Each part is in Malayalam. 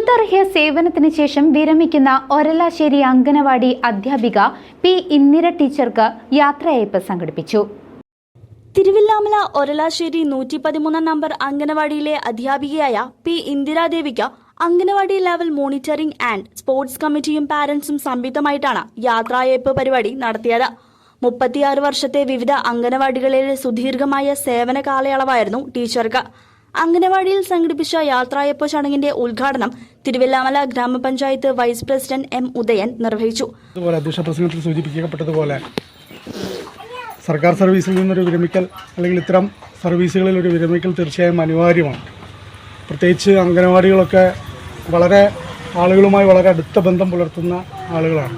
തുതർഹ്യ സേവനത്തിന് ശേഷം വിരമിക്കുന്ന ഒരലാശ്ശേരി അംഗനവാടി അധ്യാപിക പി ഇന്ദിര ടീച്ചർക്ക് യാത്രയയപ്പ് സംഘടിപ്പിച്ചു. തിരുവില്ലാമല ഒരലാശ്ശേരി നൂറ്റി പതിമൂന്നാം നമ്പർ അംഗനവാടിയിലെ അധ്യാപികയായ P ഇന്ദിരാദേവിക്ക് anganwadi level monitoring and sports കമ്മിറ്റിയും പാരന്റ്സും സംയുക്തമായിട്ടാണ് യാത്രയയപ്പ് പരിപാടി നടത്തിയത്. മുപ്പത്തിയാറ് വർഷത്തെ വിവിധ അംഗനവാടികളിലെ സുദീർഘമായ സേവന കാലയളവായിരുന്നു ടീച്ചർക്ക്. അംഗനവാടിയിൽ സംഘടിപ്പിച്ച യാത്രായപ്പ് ചടങ്ങിന്റെ ഉദ്ഘാടനം തിരുവല്ലാമല ഗ്രാമപഞ്ചായത്ത് വൈസ് പ്രസിഡന്റ് എം ഉദയൻ നിർവഹിച്ചു. സൂചിപ്പിക്കപ്പെട്ടതുപോലെ സർക്കാർ സർവീസിൽ നിന്നൊരു വിരമിക്കൽ അല്ലെങ്കിൽ ഇത്തരം സർവീസുകളിൽ ഒരു വിരമിക്കൽ തീർച്ചയായും അനിവാര്യമാണ്. പ്രത്യേകിച്ച് അംഗനവാടികളൊക്കെ വളരെ ആളുകളുമായി വളരെ അടുത്ത ബന്ധം പുലർത്തുന്ന ആളുകളാണ്.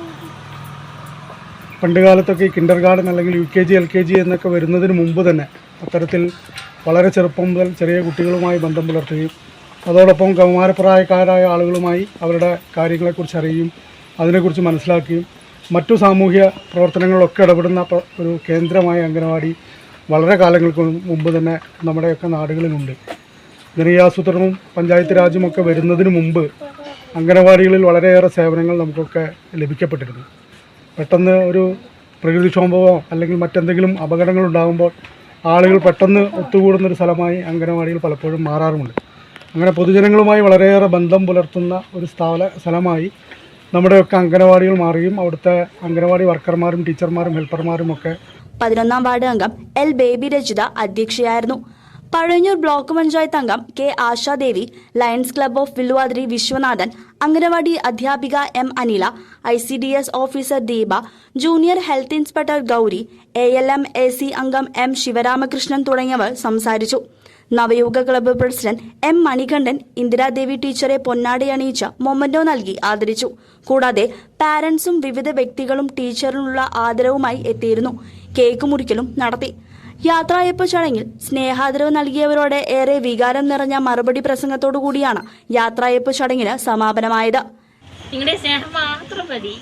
പണ്ട് കാലത്തൊക്കെ ഈ കിൻഡർ ഗാർഡൻ അല്ലെങ്കിൽ U K G L K G എന്നൊക്കെ വരുന്നതിന് മുമ്പ് തന്നെ അത്തരത്തിൽ വളരെ ചെറുപ്പം മുതൽ ചെറിയ കുട്ടികളുമായി ബന്ധം പുലർത്തുകയും അതോടൊപ്പം കൗമാരപ്രായക്കാരായ ആളുകളുമായി അവരുടെ കാര്യങ്ങളെക്കുറിച്ച് അറിയുകയും അതിനെക്കുറിച്ച് മനസ്സിലാക്കുകയും മറ്റു സാമൂഹ്യ പ്രവർത്തനങ്ങളിലൊക്കെ ഇടപെടുന്ന ഒരു കേന്ദ്രമായ അംഗനവാടി വളരെ കാലങ്ങൾക്ക് മുമ്പ് തന്നെ നമ്മുടെയൊക്കെ നാടുകളിലുണ്ട്. ജനകീയാസൂത്രണവും പഞ്ചായത്ത് രാജുമൊക്കെ വരുന്നതിന് മുമ്പ് അംഗനവാടികളിൽ വളരെയേറെ സേവനങ്ങൾ നമുക്കൊക്കെ ലഭിക്കപ്പെട്ടിരുന്നു. പെട്ടെന്ന് ഒരു പ്രകൃതിക്ഷോഭമോ അല്ലെങ്കിൽ മറ്റെന്തെങ്കിലും അപകടങ്ങൾ ഉണ്ടാകുമ്പോൾ ആളുകൾ പെട്ടെന്ന് ഒത്തുകൂടുന്നൊരു സ്ഥലമായി അംഗനവാടികൾ പലപ്പോഴും മാറാറുമുണ്ട്. അങ്ങനെ പൊതുജനങ്ങളുമായി വളരെയേറെ ബന്ധം പുലർത്തുന്ന ഒരു സ്ഥല സ്ഥലമായി നമ്മുടെയൊക്കെ അംഗനവാടികൾ മാറുകയും അവിടുത്തെ അംഗനവാടി വർക്കർമാരും ടീച്ചർമാരും ഹെൽപ്പർമാരും ഒക്കെ പതിനൊന്നാം വാർഡ് അംഗം എൽ ബേബി രചിത അധ്യക്ഷയായിരുന്നു. പഴയന്നൂർ ബ്ലോക്ക് പഞ്ചായത്ത് അംഗം K Ashadevi Lions club of Villuvathiri Viswanathan anganwadi അധ്യാപിക M Anila I C D S officer Deepa junior health inspector Gowri A L M A C അംഗം എം ശിവരാമകൃഷ്ണൻ തുടങ്ങിയവർ സംസാരിച്ചു. Navayoga club president M Manikandan Indiradevi ടീച്ചറെ പൊന്നാടി അണിയിച്ച മൊമന്റോ നൽകി ആദരിച്ചു. കൂടാതെ പാരന്റ്സും വിവിധ വ്യക്തികളും ടീച്ചറിനുള്ള ആദരവുമായി എത്തിയിരുന്നു. കേക്ക് മുറിക്കലും നടത്തി. യാത്രായപ്പ് ചടങ്ങിൽ സ്നേഹാദരവ് നൽകിയവരോട് ഏറെ വികാരം നിറഞ്ഞ മറുപടി പ്രസംഗത്തോടു കൂടിയാണ് യാത്രായപ്പ് ചടങ്ങിന് സമാപനമായത്. നിങ്ങളുടെ സ്നേഹം മാത്രം മതി.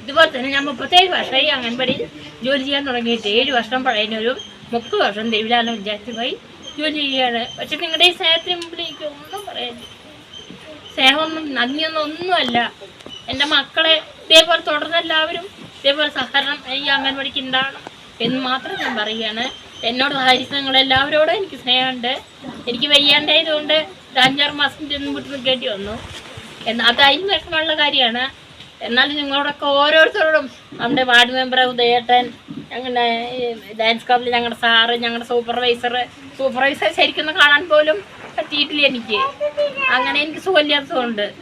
ഇതുപോലെ തന്നെ ഞാൻ മുപ്പത്തേഴ് വർഷമായി അംഗൻവാടിയിൽ ജോലി ചെയ്യാൻ തുടങ്ങിയിട്ട് ഏഴ് വർഷം പഴയനൊരു മുപ്പത് വർഷം ദേവിലാലം വിദ്യാർത്ഥിയുമായി ജോലി ചെയ്യുകയാണ്. പക്ഷെ നിങ്ങളുടെ ഈ സ്നേഹത്തിന് മുമ്പിൽ എനിക്ക് ഒന്നും പറയാനില്ല. സ്നേഹമൊന്നും നന്ദിയൊന്നും ഒന്നുമല്ല. എന്റെ മക്കളെ ഇതേപോലെ തുടർന്ന് എല്ലാവരും ഇതേപോലെ സഹകരണം ഈ അംഗൻവാടിക്ക് ഉണ്ടാകണം എന്ന് മാത്രം ഞാൻ പറയുകയാണ്. എന്നോട് സഹായിച്ച നിങ്ങളെല്ലാവരോടും എനിക്ക് സ്നേഹമുണ്ട്. എനിക്ക് വയ്യാണ്ടായതുകൊണ്ട് അഞ്ചാറ് മാസം ചെന്ന് വിട്ട് നിൽക്കേണ്ടി വന്നു. എന്നാൽ അത് അതിന് വിഷമമുള്ള കാര്യമാണ്. എന്നാലും നിങ്ങളോടൊക്കെ ഓരോരുത്തരോടും നമ്മുടെ വാർഡ് മെമ്പർ ഉദയേട്ടൻ ഞങ്ങളുടെ ഡാൻസ് ക്ലബിൽ ഞങ്ങളുടെ സാറ് ഞങ്ങളുടെ സൂപ്പർവൈസർ സൂപ്പർവൈസർ ശരിക്കും കാണാൻ പോലും പറ്റിയിട്ടില്ല എനിക്ക്. അങ്ങനെ എനിക്ക് സുഖമില്ലാത്തതുകൊണ്ട്.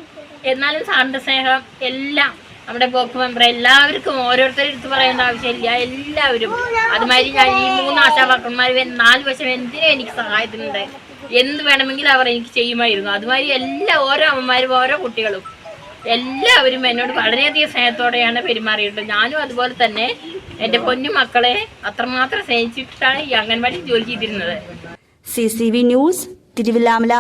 എന്നാലും സാറിന്റെ സ്നേഹം എല്ലാം നമ്മുടെ ബ്ലോക്ക് മെമ്പർ എല്ലാവർക്കും ഓരോരുത്തരും എടുത്ത് പറയേണ്ട ആവശ്യമില്ല. എല്ലാവരും. അതുമാതിരി ഞാൻ ഈ മൂന്ന് ആശാവർക്കന്മാർ നാല് വശം എന്തിനും എനിക്ക് സഹായത്തിനുണ്ട്? എന്ത് വേണമെങ്കിലും അവർ എനിക്ക് ചെയ്യുമായിരുന്നു. അതുമാതിരി എല്ലാ ഓരോ അമ്മമാരും ഓരോ കുട്ടികളും എല്ലാവരും എന്നോട് വളരെയധികം സ്നേഹത്തോടെയാണ് പെരുമാറിയിട്ടുള്ളത്. ഞാനും അതുപോലെ തന്നെ എന്റെ പൊന്നു മക്കളെ അത്രമാത്രം സ്നേഹിച്ചിട്ടാണ് ഈ അംഗൻവാടി ജോലി ചെയ്തിരുന്നത്. C C V news Thiruvilwamala.